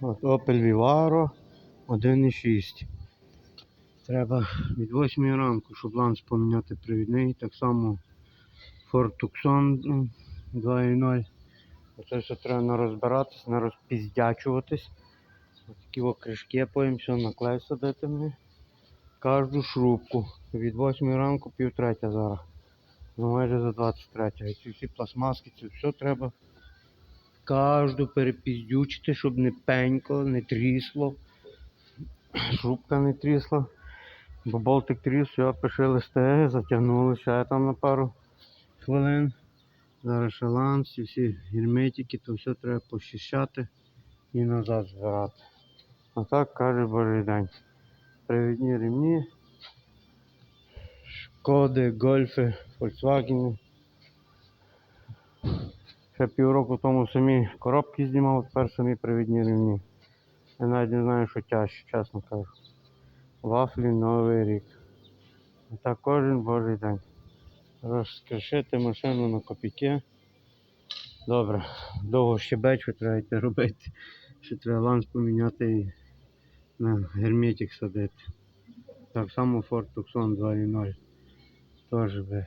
От Opel Vivaro 1.6. Треба від 8 ранку, щоб ланц поміняти привідний. Так само Ford Tucson ну, 2.0. Оце все треба не розбиратись, не розпіздячуватись. Такі о кришки потім все на клей садити мені. Кожну шрубку. Від 8 ранку пів третя зараз. Ну майже за 23. І ці всі пластмаски, це все треба кожну перепіздючити, щоб не пенько, не трісло. Шрубка не трісла. Бо болтик тріс, все, пишили стеги, затягнули ще там на пару хвилин. Зараз шаланс, ці всі герметики, то все треба почищати і назад збирати. А так каже божий день. Привідні ремні, шкоди, гольфи, Volkswagen. Ще півроку тому самі коробки знімав, тепер самі привідні ремні. Я навіть не знаю, що тяжче, чесно кажу. Вафлі Новий рік. А так кожен божий день. Розкришити машину на копійки. Добре, довго щебечу треба йти робити. Ще треба ланц поміняти і на герметик садити. Так само Ford Tucson 2.0. Теж би